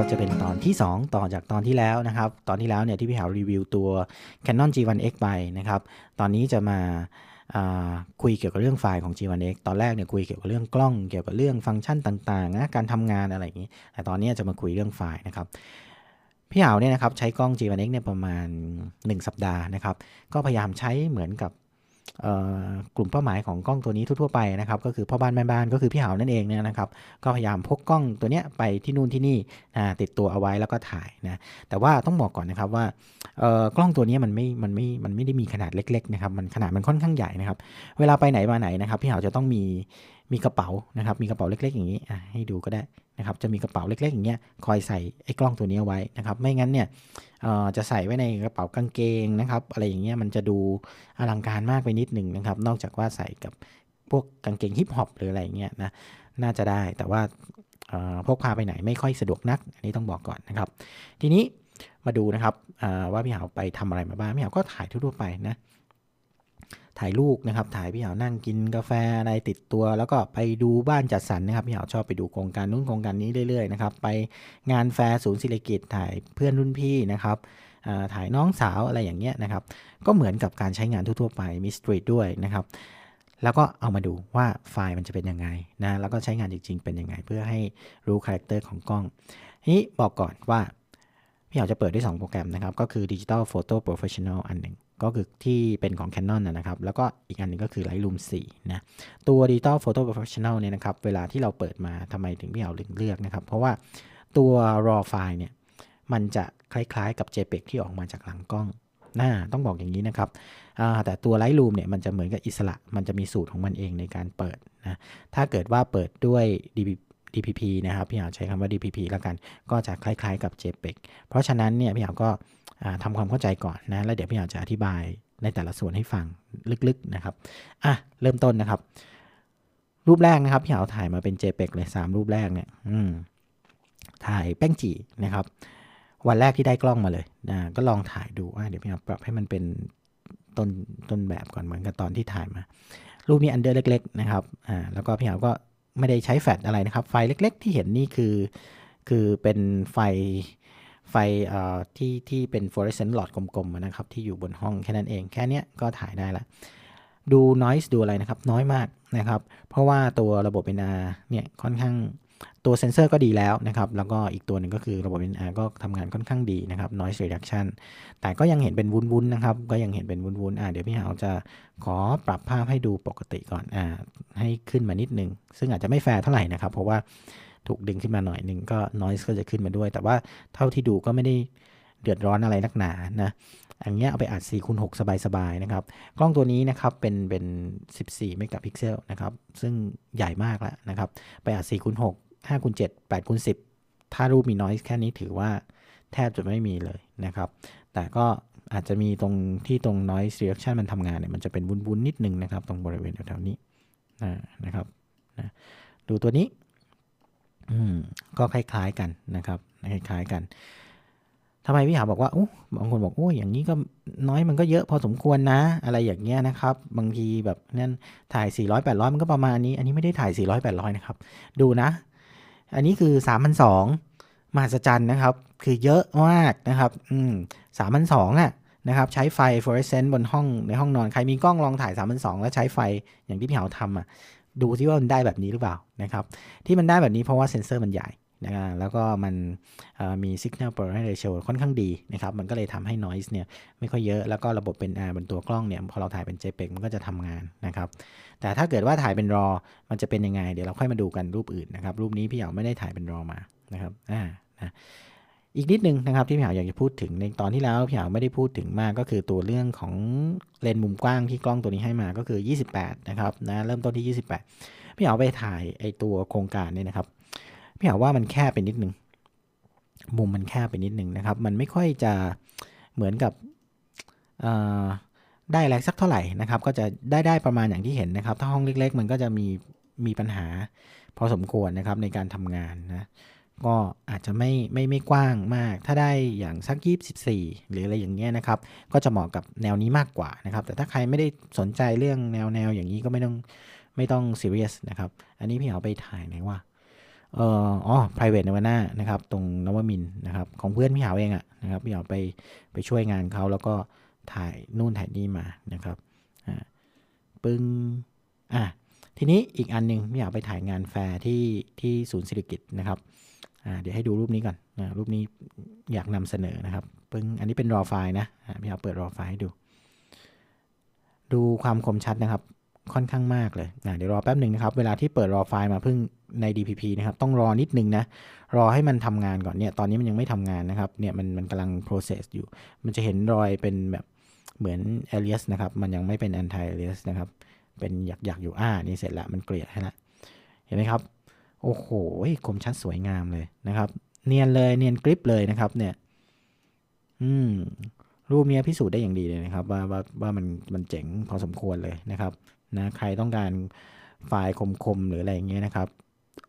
นะครับจะเป็นตอนที่ 2 ต่อจากตอนที่แล้วนะครับ ตอนที่แล้วเนี่ยที่พี่หารีวิวตัว Canon G1X ไปนะครับ ตอนนี้จะมาาคุยเกี่ยวกับเรื่องไฟล์ของ G1X ตอนแรกเนี่ยคุยเกี่ยวกับเรื่องกล้อง เกี่ยวกับเรื่องฟังก์ชันต่างๆนะการทำงานอะไรอย่างนี้ แต่ตอนนี้จะมาคุยเรื่องไฟล์นะครับพี่หาวเนี่ยนะครับใช้กล้อง G1X เนี่ยประมาณ 1 สัปดาห์นะครับ ก็พยายามใช้เหมือนกับ กลุ่มเป้าหมายของกล้องตัวนี้ทั่วๆไปนะครับก็คือพ่อบ้านแม่บ้านก็คือพี่หาวนั่นเองเนี่ยนะครับก็พยายามพกกล้องตัวเนี้ยไปที่นู่นที่นี่นะติดตัวเอาไว้แล้วก็ถ่ายนะแต่ว่าต้องบอกก่อนนะครับว่ากล้องตัวนี้มันไม่มันไม่มันไม่ได้มีขนาดเล็กๆนะครับมันขนาดมันค่อนข้างใหญ่นะครับเวลาไปไหนมาไหนนะครับพี่หาวจะต้องมีมีกระเป๋านะครับมีกระเป๋าเล็ก ๆ อย่างนี้ให้ดูก็ได้ นะครับจะมีกระเป๋าเล็กๆอย่างเงี้ยคอยใส่ไอ้กล้องตัวนี้ไว้นะครับไม่งั้นเนี่ยจะใส่ไว้ในกระเป๋ากางเกงนะครับอะไรอย่างเงี้ยมันจะดูอลังการมากไปนิดหนึ่งนะครับนอกจากว่าใส่กับพวกกางเกงฮิปฮอปหรืออะไรเงี้ยนะน่าจะได้แต่ว่าพกพาไปไหนไม่ค่อยสะดวกนัก อันนี้ต้องบอกก่อนนะครับ ทีนี้มาดูนะครับว่าพี่หาวไปทำอะไรมาบ้างพี่หาวก็ถ่ายทั่วๆไปนะ ถ่ายลูกนะครับ ถ่ายพี่เหานั่งกินกาแฟอะไรติดตัว แล้วก็ไปดูบ้านจัดสรรนะครับพี่เหาชอบไปดูโครงการนู้นโครงการนี้เรื่อยๆนะครับไปงานแฟร์ศูนย์ศิริกิตถ่ายเพื่อนรุ่นพี่นะครับถ่ายน้องสาวอะไรอย่างเงี้ยนะครับ ก็เหมือนกับการใช้งานทั่วๆไปมีสตรีทด้วยนะครับ แล้วก็เอามาดูว่าไฟล์มันจะเป็นยังไงนะ แล้วก็ใช้งานจริงๆเป็นยังไง เพื่อให้รู้คาแรคเตอร์ของกล้องนี้บอกก่อนว่าพี่อยาจะเปิดด้วย 2 โปรแกรมนะครับ ก็คือ Digital Photo Professional อันหนึ่ง ก็คือที่เป็นของ Canon นะนะครับ แล้วก็อีกอันหนึงก็คือ Lightroom 4 นะ ตัว Digital Photo Professional เนี่ยนะครับ เวลาที่เราเปิดมาทำไมถึงพี่เอาถึงเลือกนะครับ เพราะว่าตัว raw file เนี่ย มันจะคล้ายๆกับ JPEG ที่ออกมาจากหลังกล้องน่าต้องบอกอย่างนี้นะครับ แต่ตัว Lightroom เนี่ยมันจะเหมือนกับอิสระ มันจะมีสูตรของมันเองในการเปิดนะ ถ้าเกิดว่าเปิดด้วย DP DPP นะครับ พี่หาใช้คำว่า DPP แล้วกัน ก็จะคล้ายๆกับ JPEG เพราะฉะนั้นเนี่ยพี่หาก็ อ่าทำความเข้าใจก่อนนะแล้วเดี๋ยวพี่หาวจะอธิบายในแต่ละส่วนให้ฟังลึกๆนะครับอะเริ่มต้นนะครับ รูปแรกนะครับพี่หาถ่ายมาเป็น JPEG เลย 3 รูปแรกเนี่ยอืถ่ายแป้งจีนะครับ วันแรกที่ได้กล้องมาเลยนะก็ลองถ่ายดูว่าเดี๋ยวพี่หาปรับให้มันเป็นต้นต้นแบบก่อนเหมือนกับตอนที่ถ่ายมา รูปนี้อันเดอร์เล็ก ๆ นะครับอ่าแล้วก็พี่หาก็ไม่ได้ใช้แฟลชอะไรนะครับ ไฟเล็ก ๆ ที่เห็นนี่คือ คือเป็นไฟ ไฟที่ที่เป็น fluorescent หลอดกลมๆนะครับที่อยู่บนห้องแค่นั้นเอง แค่นี้ก็ถ่ายได้ละดู noise ดูอะไรนะครับ น้อยมากนะครับ เพราะว่าตัวระบบ NR เนี่ยค่อนข้างตัวเซนเซอร์ก็ดีแล้วนะครับ แล้วก็อีกตัวหนึ่งก็คือระบบ NR ก็ทำงานค่อนข้างดีนะครับ noise reduction แต่ก็ยังเห็นเป็นวุ้นๆนะครับ ก็ยังเห็นเป็นวุ้นๆอ่าเดี๋ยวพี่หาวจะขอปรับภาพให้ดูปกติก่อนอ่าให้ขึ้นมานิดนึง ซึ่งอาจจะไม่แฟร์เท่าไหร่นะครับ เพราะว่า ถูกดึงขึ้นมาหน่อยหนึ่งก็ noise ก็จะขึ้นมาด้วย แต่ว่าเท่าที่ดูก็ไม่ได้เดือดร้อนอะไรนักหนานะอันเนี้ยเอาไปอัด4คูณ6สบายๆนะครับ กล้องตัวนี้นะครับเป็นเป็น 14 เมกะพิกเซลนะครับ ซึ่งใหญ่มากแล้วนะครับ ไปอัด4คูณ6 5คูณ7 8คูณ10 ถ้ารูปมี noise แค่นี้ถือว่าแทบจะไม่มีเลยนะครับ แต่ก็อาจจะมีตรงที่ตรง noise reduction มันทำงานเนี่ยมันจะเป็นวุ้นๆนิดนึงนะครับ ตรงบริเวณแถวๆนี้นะนะครับนะดูตัวนี้ อืมก็คล้ายๆกันนะครับคล้ายๆกันทำไมพี่หาบอกว่าโอ้บางคนบอกโอ้ยอย่างนี้ก็น้อยมันก็เยอะพอสมควรนะ อะไรอย่างเงี้ยนะครับ บางทีแบบนั่นถ่าย 400 800 มันก็ประมาณนี้ อันนี้ไม่ได้ถ่าย 400 800 นะครับ ดูนะ อันนี้คือ3 0 0มหัศจรรย์นะครับ คือเยอะมากนะครับอืม3,002อะนะครับ ใช้ไฟฟลูออเรสเซนต์บนห้องในห้องนอน ใครมีกล้องลองถ่าย3 0 0 แล้วใช้ไฟอย่างที่พี่เหาทำอะ ดูที่ว่ามันได้แบบนี้หรือเปล่านะครับ ที่มันได้แบบนี้เพราะว่าเซ็นเซอร์มันใหญ่นะแล้วก็มันมี signal polarity ratio ค่อนข้างดีนะครับ มันก็เลยทำให้ noise เนี่ยไม่ค่อยเยอะ แล้วก็ระบบเป็น R บนตัวกล้องเนี่ย พอเราถ่ายเป็น JPEG มันก็จะทำงานนะครับ แต่ถ้าเกิดว่าถ่ายเป็น RAW มันจะเป็นยังไง เดี๋ยวเราค่อยมาดูกันรูปอื่นนะครับ รูปนี้พี่เหยาไม่ได้ถ่ายเป็น RAW มานะครับ อ่า นะ อีกนิดนึงนะครับที่พี่เหาอยากจะพูดถึงในตอนที่แล้วพี่เหาไม่ได้พูดถึงมากก็คือตัวเรื่องของเลนส์มุมกว้างที่กล้องตัวนี้ให้มาก็คือ 28 นะครับนะเริ่มต้นที่ 28 พี่เหาไปถ่ายไอตัวโครงการเนี่ยนะครับ พี่หาว่ามันแคบไปนิดนึง มุมมันแคบไปนิดนึงนะครับ มันไม่ค่อยจะเหมือนกับได้อะไรสักเท่าไหร่นะครับ ก็จะได้ได้ประมาณอย่างที่เห็นนะครับ ถ้าห้องเล็ก ๆ มันก็จะมีมีปัญหาพอสมควรนะครับในการทำงานนะ ก็อาจจะไม่ไม่ไม่กว้างมาก ถ้าได้อย่างสักยีบสิบสี่หรืออะไรอย่างเงี้ยนะครับ ก็จะเหมาะกับแนวนี้มากกว่านะครับ แต่ถ้าใครไม่ได้สนใจเรื่องแนวแนวอย่างนี้ก็ไม่ต้องไม่ต้องซีเรียสนะครับ อันนี้พี่เอาไปถ่ายไหนว่าเอ่ออ๋อ private Nirvana นะครับ ตรงนวมินนะครับ ของเพื่อนพี่เหาเองอะนะครับ พี่เหาไปไปช่วยงานเขาแล้วก็ถ่ายนู่นถ่ายนี่มานะครับอ่าปึ้งอะทีนี้อีกอันหนึงพี่เหาไปถ่ายงานแฟร์ที่ที่ศูนย์ศิริกิตนะครับ เดี๋ยวให้ดูรูปนี้ก่อนนะรูปนี้อยากนำเสนอนะครับปึ้งอันนี้เป็นรอไฟล์นะพี่หาเปิดรอไฟล์ให้ดู ดูความคมชัดนะครับ ค่อนข้างมากเลยนะเดี๋ยวรอแป๊บหนึ่งนะครับ เวลาที่เปิดรอไฟล์มาเพิ่งใน DPP นะครับ ต้องรอนิดนึงนะ รอให้มันทำงานก่อนเนี่ย ตอนนี้มันยังไม่ทำงานนะครับ เนี่ยมันมันกำลัง process อยู่ มันจะเห็นรอยเป็นแบบเหมือน alias นะครับ มันยังไม่เป็น anti alias นะครับ เป็นหยักหยักๆอยู่ อ่า นี่เสร็จละ มันเกลี่ยให้ละ เห็นไหมครับ โอ้โหคมชัดสวยงามเลยนะครับ เนียนเลยเนียนกริปเลยนะครับ เนี่ย อืมรูปเนี้ยพิสูจน์ได้อย่างดีเลยนะครับ ว่าว่าว่ามันมันเจ๋งพอสมควรเลยนะครับนะใครต้องการไฟล์คมๆหรืออะไรอย่างเงี้ยนะครับ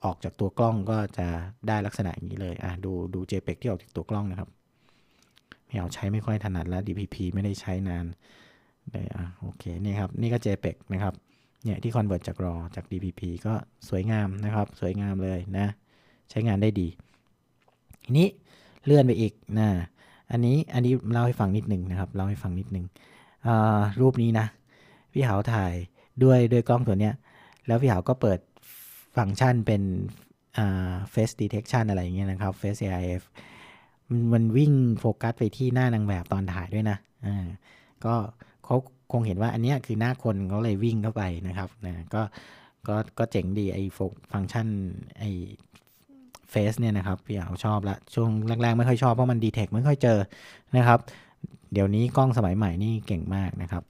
ออกจากตัวกล้องก็จะได้ลักษณะอย่างนี้เลยอะดูดู JPEG ที่ออกจากตัวกล้องนะครับไม่เอาใช้ไม่ค่อยถนัดแล้ว DPP ไม่ได้ใช้นานเลยอะโอเคนี่ครับ นี่ก็ JPEG นะครับ เนี่ยที่ convert จาก RAW จาก DPP ก็สวยงามนะครับ สวยงามเลยนะ ใช้งานได้ดี ทีนี้เลื่อนไปอีกนะ อันนี้อันนี้เล่าให้ฟังนิดนึงนะครับ เล่าให้ฟังนิดนึงรูปนี้นะ พี่หาวถ่ายด้วยด้วยกล้องตัวเนี้ย แล้วพี่หาวก็เปิดฟังก์ชันเป็นอ่า face detection อะไรอย่างเงี้ยนะครับ face AIF มันวิ่งโฟกัสไปที่หน้านางแบบตอนถ่ายด้วยนะ อ่า ก็เขา คงเห็นว่าอันนี้คือหน้าคนเขาเลยวิ่งเข้าไปนะครับนะก็ก็ก็เจ๋งดีไอ้ฟังก์ชันไอ้เฟสเนี่ยนะครับพี่เอาชอบละช่วงแรกๆ ไม่ค่อยชอบเพราะมันดีเทคไม่ค่อยเจอนะครับ เดี๋ยวนี้กล้องสมัยใหม่นี่เก่งมากนะครับ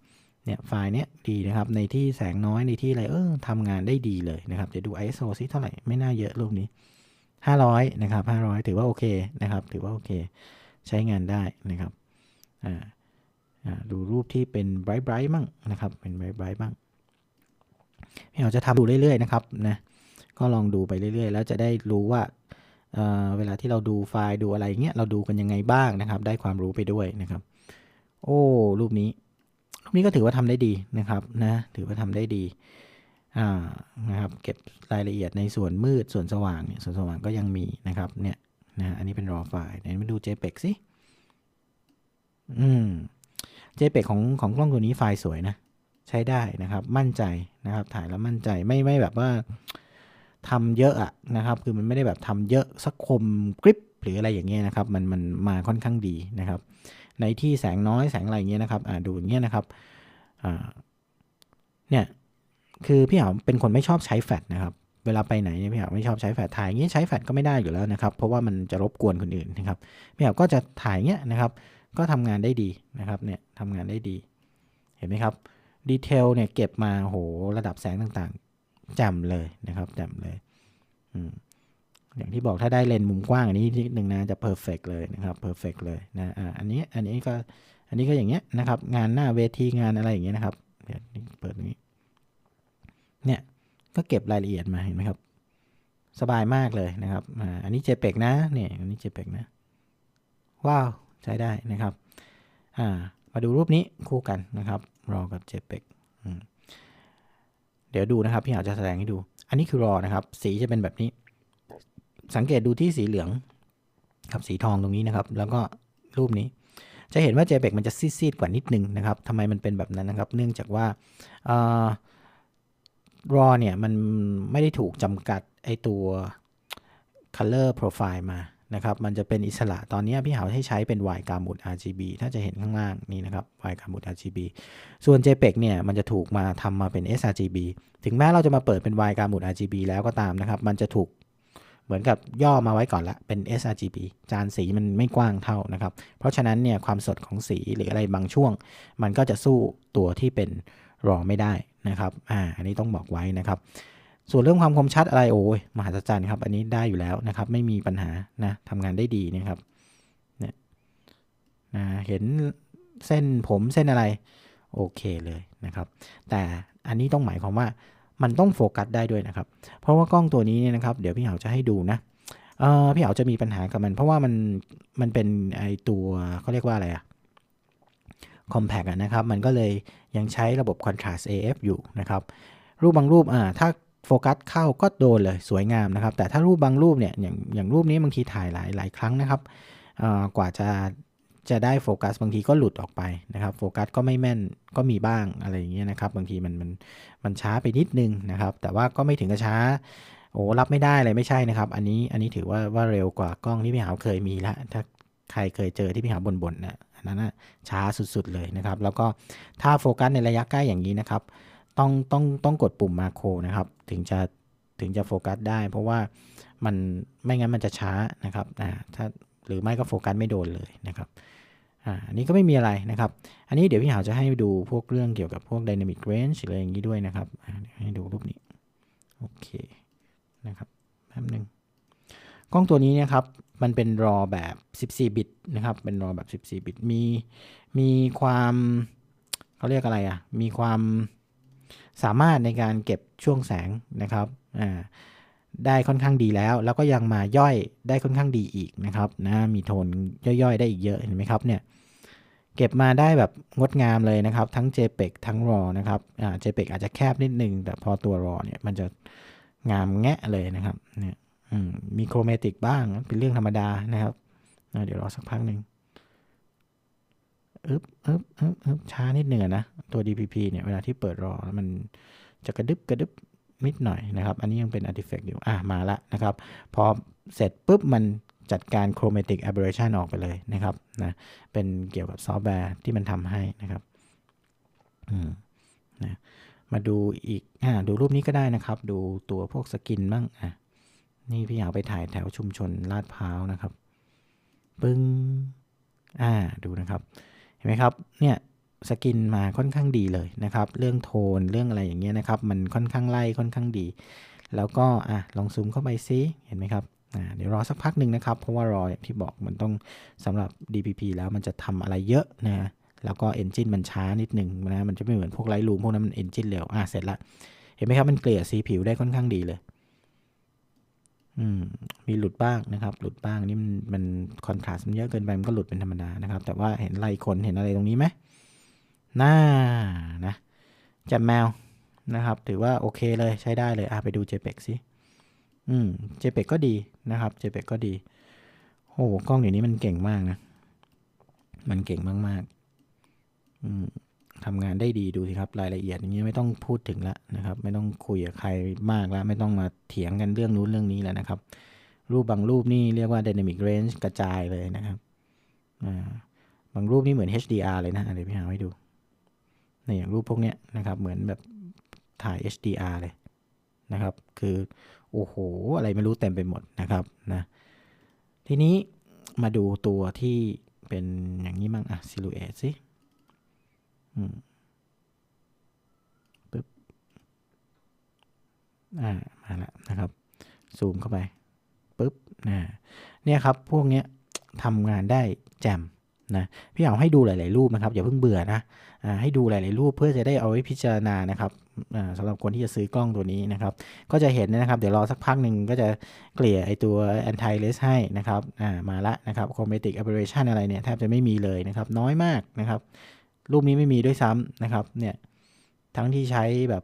เนี่ยไฟล์เนี้ยดีนะครับ ในที่แสงน้อยในที่อะไรเออทำงานได้ดีเลยนะครับจะดู ISO ซิเท่าไหร่ไม่น่าเยอะรูปนี้ 500 นะครับ 500 ถือว่าโอเคนะครับ ถือว่าโอเค ใช้งานได้นะครับอ่า ดูรูปที่เป็นไบรท์ไบรท์บ้างนะครับเป็นไบรท์ไบรท์บ้างเอาจะทำดูเรื่อยๆนะครับนะก็ลองดูไปเรื่อยๆ แล้วจะได้รู้ว่าเเวลาที่เราดูไฟล์ดูอะไรเงี้ยเราดูกันยังไงบ้างนะครับ ได้ความรู้ไปด้วยนะครับ โอ้รูปนี้รูปนี้ก็ถือว่าทำได้ดีนะครับนะถือว่าทำได้ดีอ่านะครับเก็บรายละเอียดในส่วนมืดส่วนสว่างเนี่ยส่วนสว่างก็ยังมีนะครับเนี่ยนะอันนี้เป็น raw ไฟล์ไหนมาดู JPEG สิอืม JPEG ของของกล้องตัวนี้ไฟล์สวยนะ ใช้ได้นะครับมั่นใจนะครับ ถ่ายแล้วมั่นใจไม่ไม่แบบว่าทำเยอะอะนะครับ คือมันไม่ได้แบบทำเยอะสักคมกริปหรืออะไรอย่างเงี้ยนะครับ มันมันมาค่อนข้างดีนะครับ ในที่แสงน้อยแสงอะไรเงี้ยนะครับอ่าดูอย่างเงี้ยนะครับอ่าเนี่ยคือพี่หาวเป็นคนไม่ชอบใช้แฟลชนะครับ เวลาไปไหนเนี่ยพี่หาวไม่ชอบใช้แฟลชถ่ายเงี้ยใช้แฟลชก็ไม่ได้อยู่แล้วนะครับ เพราะว่ามันจะรบกวนคนอื่นนะครับพี่หาวก็จะถ่ายเงี้ยนะครับ ก็ทำงานได้ดีนะครับเนี่ยทำงานได้ดี เห็นไหมครับดีเทลเนี่ยเก็บมาโหระดับแสงต่างๆจ่มเลยนะครับจ่มเลยอืมอย่างที่บอกถ้าได้เลนส์มุมกว้างอันนี้นิดนึงนะจะเพอร์เฟกเลยนะครับเพอร์เฟกเลยนะอ่าอันนี้อันนี้ก็อันนี้ก็อย่างเงี้ยนะครับ งานหน้าเวทีงานอะไรอย่างเงี้ยนะครับเดี๋ยวเปิดตรงนี้เนี่ยก็เก็บรายละเอียดมาเห็นไหมครับ สบายมากเลยนะครับอ่าอันนี้ JPEG นะเนี่ยอันนี้ JPEG นะว้าว ใช้ได้นะครับมาดูรูปนี้คู่กันนะครับรอกับ JPEG เดี๋ยวดูนะครับพี่อาจจะแสดงให้ดู อันนี้คือรอนะครับ สีจะเป็นแบบนี้ สังเกตดูที่สีเหลืองกับสีทองตรงนี้นะครับ แล้วก็รูปนี้ จะเห็นว่า JPEG มันจะซีดๆกว่านิดนึงนะครับทำไมมันเป็นแบบนั้นนะครับ เนื่องจากว่าเอ่อ raw เนี่ยมันไม่ได้ถูกจำกัดไอตัว color profile มา นะครับมันจะเป็นอิสระตอนนี้พี่หาให้ใช้เป็น Y กามุด RGB ถ้าจะเห็นข้างล่างนี่นะครับ Y กามุด RGB ส่วน JPEG เนี่ยมันจะถูกมาทำมาเป็น sRGB ถึงแม้เราจะมาเปิดเป็น Y กามุด RGB แล้วก็ตามนะครับ มันจะถูกเหมือนกับย่อมาไว้ก่อนละเป็น sRGB จานสีมันไม่กว้างเท่านะครับ เพราะฉะนั้นเนี่ยความสดของสีหรืออะไรบางช่วง มันก็จะสู้ตัวที่เป็น raw ไม่ได้นะครับอ่าอันนี้ต้องบอกไว้นะครับ ส่วนเรื่องความคมชัดอะไรโอ้ยมหัศจรรย์ครับ อันนี้ได้อยู่แล้วนะครับ ไม่มีปัญหานะทำงานได้ดีนะครับเนี่ยนะเห็นเส้นผมเส้นอะไร โอเคเลยนะครับ แต่อันนี้ต้องหมายความว่ามันต้องโฟกัสได้ด้วยนะครับ เพราะว่ากล้องตัวนี้เนี่ยนะครับ เดี๋ยวพี่เหาจะให้ดูนะเออพี่เหาจะมีปัญหากับมัน เพราะว่ามันมันเป็นไอตัวเขาเรียกว่าอะไรอะ compact อะนะครับ มันก็เลยยังใช้ระบบ contrast AF อยู่นะครับ รูปบางรูปอ่าถ้า โฟกัสเข้าก็โดนเลยสวยงามนะครับ แต่ถ้ารูปบางรูปเนี่ยอย่างอย่างรูปนี้บางทีถ่ายหลายหลายครั้งนะครับกว่าจะจะได้โฟกัสบางทีก็หลุดออกไปนะครับโฟกัสก็ไม่แม่นก็มีบ้างอะไรอย่างเงี้ยนะครับ บางทีมันมันมันช้าไปนิดนึงนะครับ แต่ว่าก็ไม่ถึงกับช้าโอ้รับไม่ได้เลยไม่ใช่นะครับ อันนี้อันนี้ถือว่าว่าเร็วกว่ากล้องที่พี่หาวเคยมีแล้วถ้าใครเคยเจอที่พี่หาวบ่นๆนะอันนั้นนะช้าสุดๆเลยนะครับ แล้วก็ถ้าโฟกัสในระยะใกล้อย่างนี้นะครับ ต้องต้องต้องกดปุ่มมาโครนะครับ ถึงจะถึงจะโฟกัสได้ เพราะว่ามันไม่งั้นมันจะช้านะครับอ่าถ้าหรือไม่ก็โฟกัสไม่โดนเลยนะครับอ่าอันนี้ก็ไม่มีอะไรนะครับ อันนี้เดี๋ยวพี่หาวจะให้ดูพวกเรื่องเกี่ยวกับพวก dynamic range อะไรอย่างนี้ด้วยนะครับให้ดูรูปนี้โอเคนะครับแป๊บนึงกล้องตัวนี้นะครับมันเป็นรอแบบ 14 บิตนะครับ เป็นรอแบบ 14 บิต มี มีความเขาเรียกอะไรอะ่ะ มีความ สามารถในการเก็บช่วงแสงนะครับได้ค่อนข้างดีแล้ว แล้วก็ยังมาย่อยได้ค่อนข้างดีอีกนะครับนะมีโทนย่อยๆ ได้อีกเยอะเห็นไหมครับเนี่ยเก็บมาได้แบบงดงามเลยนะครับ ทั้ง JPEG ทั้ง RAW นะครับอ่า JPEG อาจจะแคบนิดนึง แต่พอตัว RAW เนี่ยมันจะงามแงะเลยนะครับเนี่ยมีโครเมติกบ้างเป็นเรื่องธรรมดานะครับ เดี๋ยวรอสักพักหนึ่ง อึบอึบอึบอึบช้านิดหนึ่งนะ ตัว DPP เนี่ยเวลาที่เปิดรอมันจะกระดึบกระดึบนิดหน่อยนะครับ อันนี้ยังเป็นอาร์ติแฟกต์อยู่ อะ มาละนะครับ พอเสร็จปุ๊บมันจัดการ chromatic aberration ออกไปเลยนะครับนะเป็นเกี่ยวกับซอฟต์แวร์ที่มันทำให้นะครับอืมนะมาดูอีกอ่าดูรูปนี้ก็ได้นะครับ ดูตัวพวกสกินบ้างอะนี่พี่อยากไปถ่ายแถวชุมชนลาดพร้าวนะครับ ปึ้งอ่าดูนะครับ ห็นไหมครับเนี่ยสกินมาค่อนข้างดีเลยนะครับ เรื่องโทนเรื่องอะไรอย่างเงี้ยนะครับ มันค่อนข้างไล่ค่อนข้างดี แล้วก็อะลองซูมเข้าไปซิเห็นไหมครับอ่าเดี๋ยวรอสักพักหนึ่งนะครับ เพราะว่ารออย่างที่บอกมันต้องสำหรับ DPP แล้วมันจะทำอะไรเยอะนะแล้วก็เอนจินมันช้านิดหนึ่งนะมันจะไม่เหมือนพวกไลท์รูมพวกนั้นมันเอนจินเร็วอะเสร็จละเห็นไหมครับ มันเกลี่ยสีผิวได้ค่อนข้างดีเลย อืมมีหลุดบ้างนะครับ หลุดบ้างนี่มันมันคอนทราสต์มันเยอะเกินไปมันก็หลุดเป็นธรรมดานะครับ แต่ว่าเห็นลายคนเห็นอะไรตรงนี้ไหมหน้านะจำแมวนะครับ ถือว่าโอเคเลยใช้ได้เลยอะไปดู JPEG สิอืม JPEG ก็ดีนะครับ JPEG ก็ดีโอ้กล้องเดี๋ยวนี้มันเก่งมากนะ มันเก่งมากๆอืม ทำงานได้ดีดูสิครับรายละเอียดอย่างนี้ไม่ต้องพูดถึงแล้วนะครับ ไม่ต้องคุยกับใครมากแล้วไม่ต้องมาเถียงกันเรื่องนู้นเรื่องนี้แล้วนะครับ รูปบางรูปนี่เรียกว่า dynamic range กระจายเลยนะครับบางรูปนี่เหมือน HDR เลยนะเดี๋ยวพี่หาให้ดูในอย่างรูปพวกนี้นะครับ เหมือนแบบถ่าย HDR เลยนะครับ คือโอ้โห อะไรไม่รู้เต็มไปหมดนะครับนะทีนี้มาดูตัวที่เป็นอย่างนี้มั่งอะ silhouette สิ ปึ๊บอ่ามาแล้วนะครับ ซูมเข้าไปปึ๊บนะเนี่ยครับ พวกเนี้ยทำงานได้แจ่มนะพี่เอาให้ดูหลาย ๆ รูปนะครับอย่าเพิ่งเบื่อนะให้ดูหลาย ๆ รูปเพื่อจะได้เอาไว้พิจารณานะครับสำหรับคนที่จะซื้อกล้องตัวนี้นะครับ ก็จะเห็นนะครับ เดี๋ยวรอสักพักหนึ่งก็จะเกลี่ยไอตัว anti l e s ให้นะครับมาละนะครับ chromatic aberration อะไรเนี่ยแทบจะไม่มีเลยนะครับ น้อยมากนะครับ รูปนี้ไม่มีด้วยซ้ำนะครับเนี่ยทั้งที่ใช้แบบ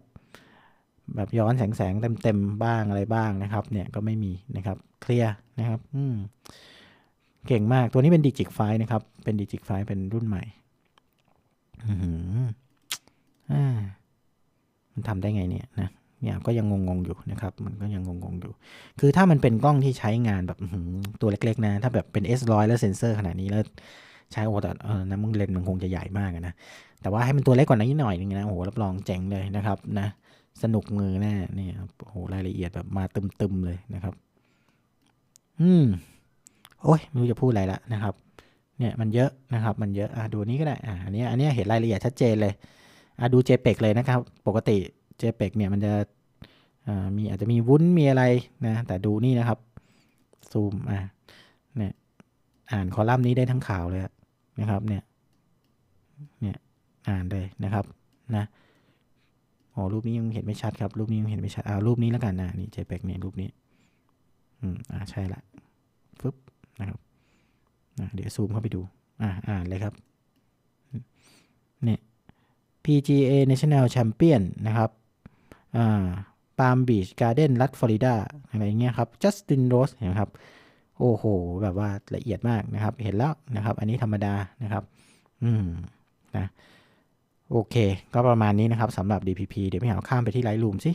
แบบย้อนแสงแสงเต็มๆบ้างอะไรบ้างนะครับ เนี่ยก็ไม่มีนะครับเคลียร์นะครับอืมเก่งมากตัวนี้เป็นดิจิกไฟนะครับ เป็นดิจิกไฟเป็นรุ่นใหม่อือ่ามันทำได้ไงเนี่ยนะเนี่ยก็ยังงงๆอยู่นะครับ มันก็ยังงงๆอยู่ คือถ้ามันเป็นกล้องที่ใช้งานแบบตัวเล็กๆนะ ถ้าแบบเป็น S100 แล้วเซ็นเซอร์ขนาดนี้แล้ว ใช้โอ้แต่เออนะมึงเลนมันคงจะใหญ่มากนะ แต่ว่าให้มันตัวเล็กกว่านี้หน่อยนึงนะโอ้โหรับรองเจ๋งเลยนะครับนะสนุกมือแน่นี่โอ้โหรายละเอียดแบบมาตึมๆเลยนะครับ อืมโอ้ยไม่รู้จะพูดอะไรละนะครับ เนี่ยมันเยอะนะครับ มันเยอะอะดูนี้ก็ได้อะอันนี้อันนี้เห็นรายละเอียดชัดเจนเลยอะดู JPEG เลยนะครับ ปกติ JPEG เนี่ยมันจะอ่ามีอาจจะมีวุ้นมีอะไรนะ แต่ดูนี่นะครับ ซูมอะเนี่ยอ่านคอลัมน์นี้ได้ทั้งข่าวเลย นะครับเนี่ยเนี่ยอ่านเลยนะครับนะโอ้รูปนี้ยังเห็นไม่ชัดครับ รูปนี้ยังเห็นไม่ชัดเอารูปนี้แล้วกันนะนี่ JPEG เนี่ยรูปนี้อืมอ่าใช่ละฟึบนะครับนะเดี๋ยวซูมเข้าไปดูอ่าอ่านเลยครับเนี่ย PGA National Champion นะครับอ่าปาล์มบีชการ์เด้นรัฐฟลอริดาอะไรเงี้ยครับจัสตินโรสเห็นไหมครับ โอ้โห แบบว่าละเอียดมากนะครับ เห็นแล้วนะครับ อันนี้ธรรมดานะครับ อืมนะโอเค ก็ประมาณนี้นะครับสำหรับ DPP เดี๋ยวพี่หาข้ามไปที่ Lightroom สิ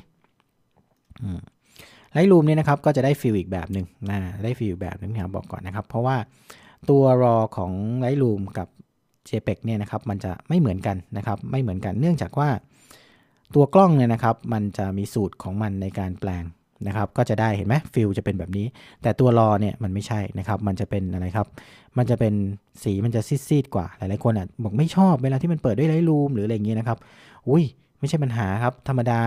ไลท์รูมเนี่ยนะครับ ก็จะได้ฟิลอีกแบบหนึ่งนะได้ฟิลแบบหนึ่งพี่หาบอกก่อนนะครับ เพราะว่าตัวรอของ Lightroom กับ JPEG เนี่ยนะครับ มันจะไม่เหมือนกันนะครับ ไม่เหมือนกันเนื่องจากว่าตัวกล้องเนี่ยนะครับ มันจะมีสูตรของมันในการแปลง นะครับก็จะได้เห็นไหมฟิลจะเป็นแบบนี้ แต่ตัวรอเนี่ยมันไม่ใช่นะครับ มันจะเป็นอะไรครับ มันจะเป็นสีมันจะซีดๆกว่า หลายๆคนอะบอกไม่ชอบเวลาที่มันเปิดด้วยไลท์รูมหรืออะไรอย่างเงี้ยนะครับ อุ้ยไม่ใช่ปัญหาครับธรรมดา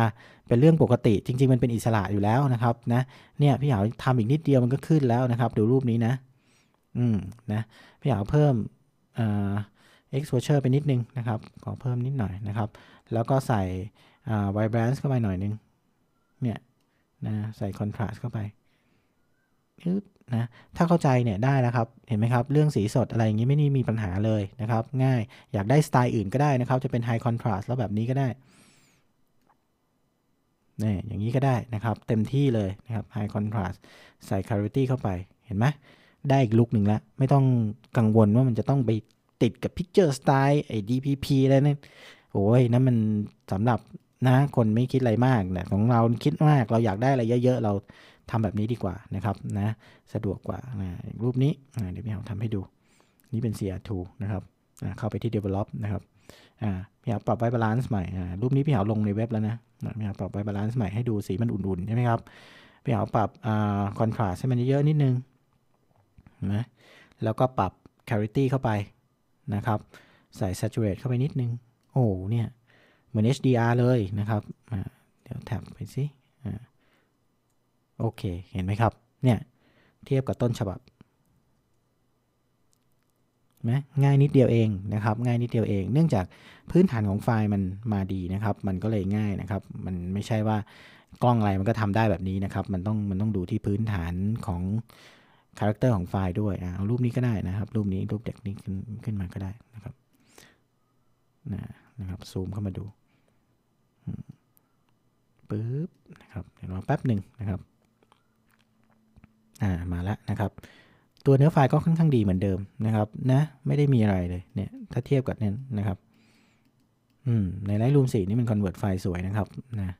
เป็นเรื่องปกติ จริง ๆ มันเป็นอิสระอยู่แล้วนะครับนะเนี่ยพี่หาวทำอีกนิดเดียวมันก็ขึ้นแล้วนะครับ ดูรูปนี้นะ อืมนะพี่หาวเพิ่มเอ่อ exposure ไปนิดนึงนะครับ ขอเพิ่มนิดหน่อยนะครับ แล้วก็ใส่อ่า vibrance เข้าไปหน่อยนึงเนี่ย นะใส่ contrast เข้าไปนะถ้าเข้าใจเนี่ยได้แล้วครับ เห็นไหมครับ เรื่องสีสดอะไรอย่างนี้ไม่นี่มีปัญหาเลยนะครับ ง่ายอยากได้สไตล์อื่นก็ได้นะครับ จะเป็น high contrast แล้วแบบนี้ก็ได้นี่อย่างนี้ก็ได้นะครับ เต็มที่เลยนะครับ high contrast ใส่ clarity เข้าไปเห็นไหมได้อีกลุกหนึ่งแล้ว ไม่ต้องกังวลว่ามันจะต้องไปติดกับ picture style ไอ้ DPP อะไรนั่นโอ้ยนั่นมันสำหรับ นะ คนไม่คิดอะไรมากแต่ของเราคิดมากเราอยากได้อะไรเยอะๆ เราทำแบบนี้ดีกว่านะครับนะสะดวกกว่านะรูปนี้เดี๋ยวพี่เอาทำให้ดู นี่เป็น CR2 นะครับเข้าไปที่ develop นะครับพี่เอาปรับไว้บาลานซ์ใหม่รูปนี้พี่เอาลงในเว็บแล้วนะพี่เอาปรับไว้บาลานซ์ใหม่ให้ดูสีมันอุ่นๆใช่ไหมครับพี่เอาปรับคอนทราสให้มันเยอะนิดนึงนะแล้วก็ปรับ clarity เข้าไปนะครับ ใส่ saturate เข้าไปนิดนึง โอ้เนี่ย มือน HDR เลยนะครับเดี๋ยวแท็บไปสิโอเค เห็นไหมครับ เนี่ย เทียบกับต้นฉบับนะง่ายนิดเดียวเองนะครับ ง่ายนิดเดียวเอง เนื่องจากพื้นฐานของไฟล์มันมาดีนะครับ มันก็เลยง่ายนะครับ มันไม่ใช่ว่ากล้องอะไรมันก็ทำได้แบบนี้นะครับ มันต้องมันต้องดูที่พื้นฐานของคาแรคเตอร์ของไฟล์ด้วยเอารูปนี้ก็ได้นะครับ รูปนี้รูปเด็กนี้ขึ้นขึ้นมาก็ได้นะครับนะนะครับ ซูมเข้ามาดู ปึ๊บนะครับเดี๋ยวรอแป๊บหนึ่งนะครับอ่ามาแล้วนะครับ ตัวเนื้อไฟล์ก็ค่อนข้างดีเหมือนเดิมนะครับนะไม่ได้มีอะไรเลยเนี่ยถ้าเทียบกับเนี่ยนะครับอืมในไลท์รูมสี่นี่มันคอนเวิร์ตไฟล์สวยนะครับนะ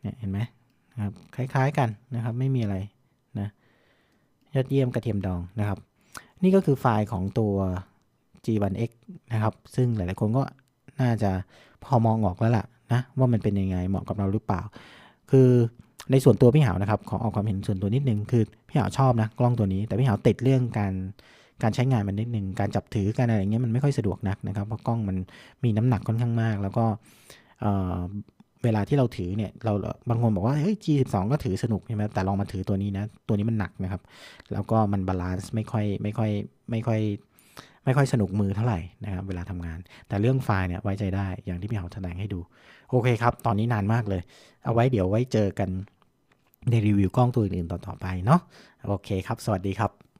เนี่ยเห็นไหมนะครับคล้ายๆกันนะครับไม่มีอะไรนะยอดเยี่ยมกระเทียมดองนะครับ นี่ก็คือไฟล์ของตัว G1X นะครับ ซึ่งหลายๆคนก็ น่าจะพอมองออกแล้วล่ะนะว่ามันเป็นยังไงเหมาะกับเราหรือเปล่า คือในส่วนตัวพี่หาวนะครับขอออกความเห็นส่วนตัวนิดนึงคือพี่หาวชอบนะกล้องตัวนี้ แต่พี่หาวติดเรื่องการการใช้งานมันนิดนึงการจับถือการอะไรเงี้ยมันไม่ค่อยสะดวกนักนะครับเพราะกล้องมันมีน้ำหนักค่อนข้างมาก แล้วก็เวลาที่เราถือเนี่ยเราบางคนบอกว่าเฮ้ย G12 ก็ถือสนุกใช่ไหมแต่ลองมาถือตัวนี้นะ ตัวนี้มันหนักนะครับ แล้วก็มันบาลานซ์ไม่ค่อยไม่ค่อยไม่ค่อย ไม่ค่อยสนุกมือเท่าไหร่นะครับเวลาทำงาน แต่เรื่องไฟล์เนี่ยไว้ใจได้อย่างที่พี่เขาแสดงให้ดู โอเคครับ ตอนนี้นานมากเลย เอาไว้เดี๋ยวไว้เจอกันในรีวิวกล้องตัวอื่นๆต่อๆไปเนาะโอเคครับ สวัสดีครับ